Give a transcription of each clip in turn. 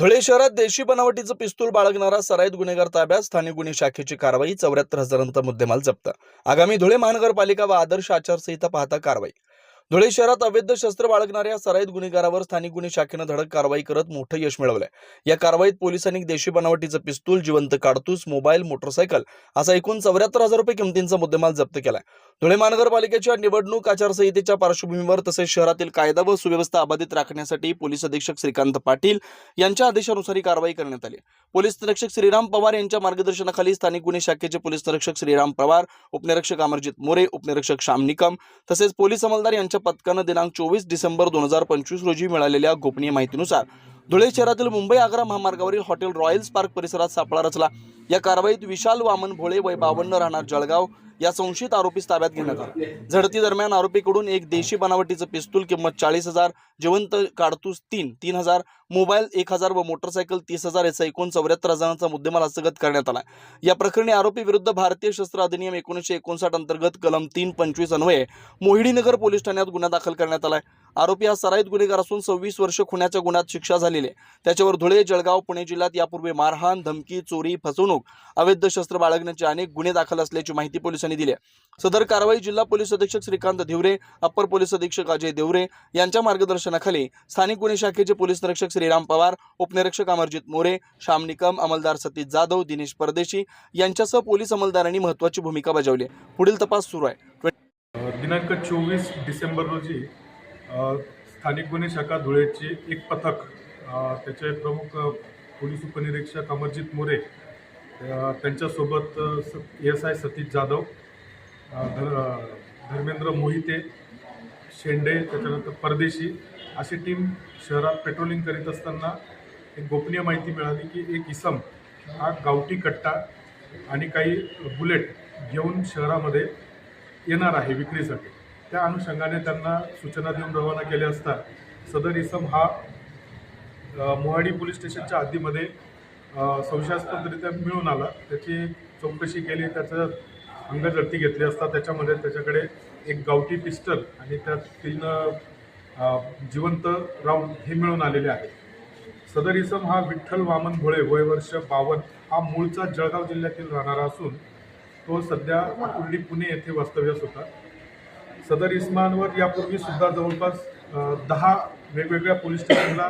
धुळे शहरात देशी बनावटीचं पिस्तूल बाळगणारा सराईत गुन्हेगार ताब्यात स्थानिक गुन्हे शाखेची कारवाई चौऱ्याहत्तर हजारांचा मुद्देमाल जप्त. आगामी धुळे महानगरपालिका व आदर्श आचारसंहिता पाहता कारवाई. धुळे शहरात अवैध शस्त्र बाळगणाऱ्या सराईत गुन्हेगारावर स्थानिक गुन्हे शाखेनं धडक कारवाई करत मोठं यश मिळवलंय. या कारवाईत पोलिसांनी देशी बनावटीचं पिस्तूल जिवंत काडतूस मोबाईल मोटरसायकल असा एकूण चौऱ्याहत्तर हजार रुपये किमतींचा मुद्देमाल जप्त केलाय. धुळे महानगरपालिकेच्या निवडणूक आचारसंहितेच्या पार्श्वभूमीवर तसेच शहरातील कायदा व सुव्यवस्था अबाधित राखण्यासाठी पोलीस अधीक्षक श्रीकांत पाटील यांच्या आदेशानुसार ही कारवाई करण्यात आली पोलीस निरीक्षक श्रीराम पवार यांच्या मार्गदर्शनाखाली स्थानिक गुन्हे शाखेचे पोलीस निरीक्षक श्रीराम पवार उपनिरीक्षक अमरजित मोरे उपनिरीक्षक श्याम निकम तसेच पोलीस अंमलदार यांच्या पथकानं दिनांक चोवीस डिसेंबर दोन हजार पंचवीस रोजी मिळालेल्या गोपनीय माहितीनुसार धुळे शहरातील मुंबई आग्रा महामार्गावरील हॉटेल रॉयल्स पार्क परिसरात सापळा रचला. या कारवाईत विशाल वामन भोळे वय बावन्न राहणार जळगाव. या संशयित आरोपीस ताब्यात घेण्यात आला. झडती दरम्यान आरोपीकडून एक देशी बनावटीचं पिस्तूल किंमत चाळीस हजार जिवंत काडतूस तीन तीन हजार मोबाईल एक हजार व मोटरसायकल तीस हजार याचा एकूण चौऱ्याहत्तर हजारांचा मुद्देमाल हस्तगत करण्यात आला या प्रकरणी आरोपी विरुद्ध भारतीय शस्त्र अधिनियम एकोणीसशे एकोणसाठ अंतर्गत कलम तीन पंचवीस अन्वये मोहिडीनगर पोलीस ठाण्यात गुन्हा दाखल करण्यात आलाय. आरोपी हा सराईत गुन्हेगार असून सव्वीस वर्ष खुण्याच्या गुन्ह्यात शिक्षा झालेली आहे. त्याच्यावर धुळे जळगाव पुणे जिल्ह्यात यापूर्वी मारहाण धमकी चोरी फसवणूक अवैध शस्त्र बाळगण्याचे अनेक गुन्हे दाखल असल्याची माहिती पोलिसांनी दिली आहे. सदर कारवाई जिल्हा पोलीस अधीक्षक श्रीकांत धिवरे अप्पर पोलीस अधीक्षक अजय देवरे यांच्या मार्गदर्शनाखाली स्थानिक गुन्हे शाखेचे पोलीस निरीक्षक श्रीराम पवार उपनिरीक्षक अमरजित मोरे श्याम निकम अंमलदार सतीश जाधव दिनेश परदेशी यांच्यासह पोलीस अंमलदारांनी महत्वाची भूमिका बजावली पुढील तपास सुरू आहे. दिनांक चोवीस डिसेंबर रोजी स्थानिक गुन्हे शाखा धुळेचे एक पथक त्याचे प्रमुख पोलीस उपनिरीक्षक अमरजित मोरे त्यांच्यासोबत एस आय सतीश जाधव धर धर्मेंद्र मोहिते शेंडे त्याच्यानंतर परदेशी अशी टीम शहरात पेट्रोलिंग करीत असताना एक गोपनीय माहिती मिळाली की एक इसम हा गावठी कट्टा आणि काही बुलेट घेऊन शहरामध्ये येणार आहे विक्रीसाठी. त्या अनुषंगाने त्यांना सूचना देऊन रवाना केल्या असता सदर इसम हा मोहाडी पोलीस स्टेशनच्या हद्दीमध्ये संशयास्पदरित्या मिळून आला. त्याची चौकशी केली त्याचं अंगझडती घेतली असता त्याच्यामध्ये त्याच्याकडे एक गावठी पिस्टल आणि त्यात तीन जिवंत राऊंड हे मिळून आलेले आहे सदर इसम हा विठ्ठल वामन भोळे वय वर्ष बावन हा मूळचा जळगाव जिल्ह्यातील राहणारा असून तो सध्या कुर्डी पुणे येथे वास्तव्यास होता. सदर इस्मानवर यापूर्वी सुद्धा जवळपास दहा वेगवेगळ्या पोलीस स्टेशनला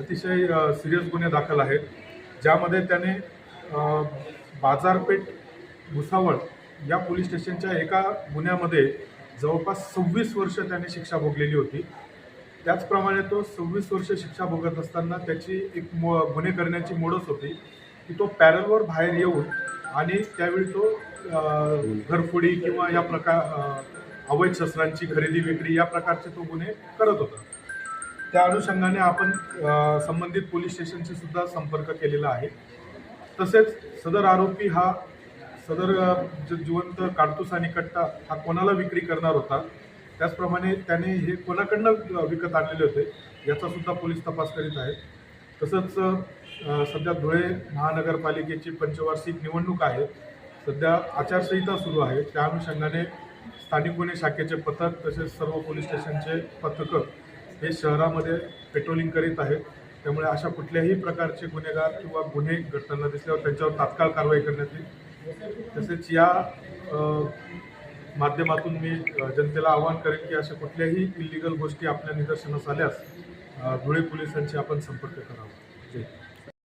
अतिशय सिरियस गुन्हे दाखल आहेत. ज्यामध्ये त्याने बाजारपेठ भुसावळ या पोलीस स्टेशनच्या एका गुन्ह्यामध्ये जवळपास सव्वीस वर्ष त्याने शिक्षा भोगलेली होती. त्याचप्रमाणे तो सव्वीस वर्ष शिक्षा भोगत असताना त्याची एक मो गुन्हे करण्याची मोडच होती की तो पॅरलवर बाहेर येऊन आणि त्यावेळी तो घरफोडी किंवा या प्रकार अवैध शस्त्रांची खरेदी विक्री या प्रकारचे तो गुन्हे करत होता. त्या अनुषंगाने आपण संबंधित पोलीस स्टेशनशी सुद्धा संपर्क केलेला आहे. तसेच सदर आरोपी हा सदर जिवंत काडतूस आणि कट्टा हा कोणाला विक्री करणार होता त्याचप्रमाणे त्याने हे कोणाकडनं विकत आणलेले होते याचा सुद्धा पोलीस तपास करीत आहेत. तसंच सध्या धुळे महानगरपालिकेची पंचवार्षिक निवडणूक आहे. सध्या आचारसंहिता सुरू आहे. त्या अनुषंगाने स्थानिक गुन्हे शाखेचे पथक तसेच सर्व पोलीस स्टेशनचे पथकं हे शहरामध्ये पेट्रोलिंग करीत आहेत. त्यामुळे अशा कुठल्याही प्रकारचे गुन्हेगार किंवा गुन्हे घडताना दिसल्यावर त्यांच्यावर तात्काळ कारवाई करण्यात येईल. तसेच या माध्यमातून मी जनतेला आवाहन करेन की अशा कुठल्याही इलिगल गोष्टी आपल्या निदर्शनास आल्यास धुळे पोलिसांशी आपण संपर्क करावा. जय